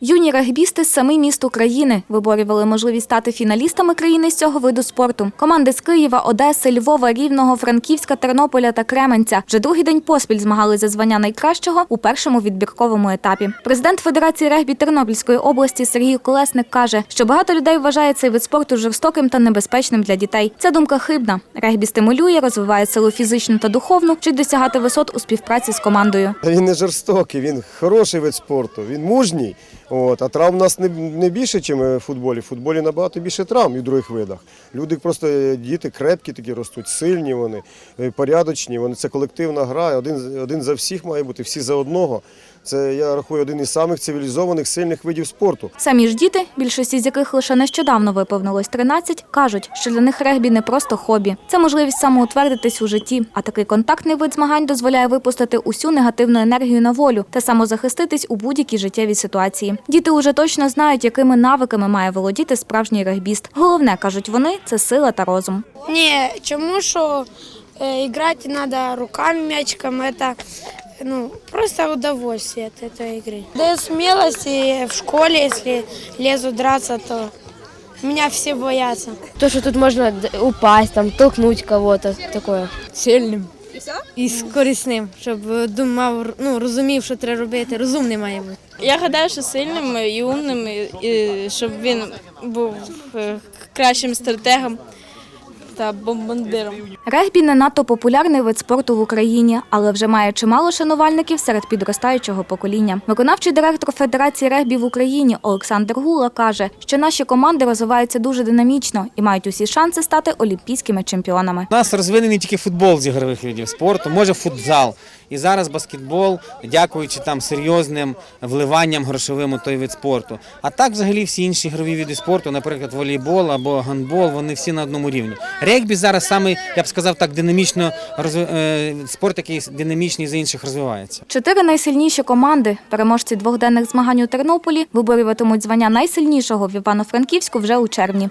Юні регбісти з семи міст України виборювали можливість стати фіналістами країни з цього виду спорту. Команди з Києва, Одеси, Львова, Рівного, Франківська, Тернополя та Кременця вже другий день поспіль змагали за звання найкращого у першому відбірковому етапі. Президент Федерації регбі Тернопільської області Сергій Колесник каже, що багато людей вважає цей вид спорту жорстоким та небезпечним для дітей. Ця думка хибна. Регбі стимулює, розвиває силу фізичну та духовну, вчить досягати висот у співпраці з командою. Він не жорстокий, він хороший вид спорту, він мужній. От, а травм у нас не, не більше, ніж в футболі. В футболі набагато більше травм і в других видах. Люди просто е, діти крепкі такі ростуть, сильні вони, е, порядочні. Вони це колективна гра. Один, один за всіх має бути, всі за одного. Це я рахую один із самих цивілізованих сильних видів спорту. Самі ж діти, більшості з яких лише нещодавно виповнилось 13, кажуть, що для них регбі не просто хобі. Це можливість самоутвердитись у житті. А такий контактний вид змагань дозволяє випустити усю негативну енергію на волю та самозахиститись у будь-якій життєвій ситуації. Діти уже точно знають, якими навиками має володіти справжній регбіст. Головне, кажуть вони, це сила та розум. Ні, чому що е, грати треба руками м'ячиком, це ну, просто удовольствие от этой игры. Даю смелость и в школе, если лезу драться, то меня все боятся. То, что тут можно упасть, там, толкнуть кого-то, такое. сильним і з корисним, щоб думав, ну, розумів, що треба робити. Розумний має бути. Я гадаю, що сильним і умним, і, і щоб він був е, кращим стратегом та бомбандиром. Регбі не надто популярний вид спорту в Україні, але вже має чимало шанувальників серед підростаючого покоління. Виконавчий директор Федерації регбі в Україні Олександр Гула каже, що наші команди розвиваються дуже динамічно і мають усі шанси стати олімпійськими чемпіонами. У нас розвинений тільки футбол з ігрових видів спорту, може футзал. І зараз баскетбол, дякуючи там серйозним вливанням грошовим у той вид спорту. А так, взагалі, всі інші ігрові види спорту, наприклад, волейбол або гандбол, вони всі на одному рівні. Регбі зараз саме, я б сказав так, динамічно е, спорт, який динамічний за інших розвивається. Чотири найсильніші команди, переможці двохденних змагань у Тернополі, виборюватимуть звання найсильнішого в Івано-Франківську вже у червні.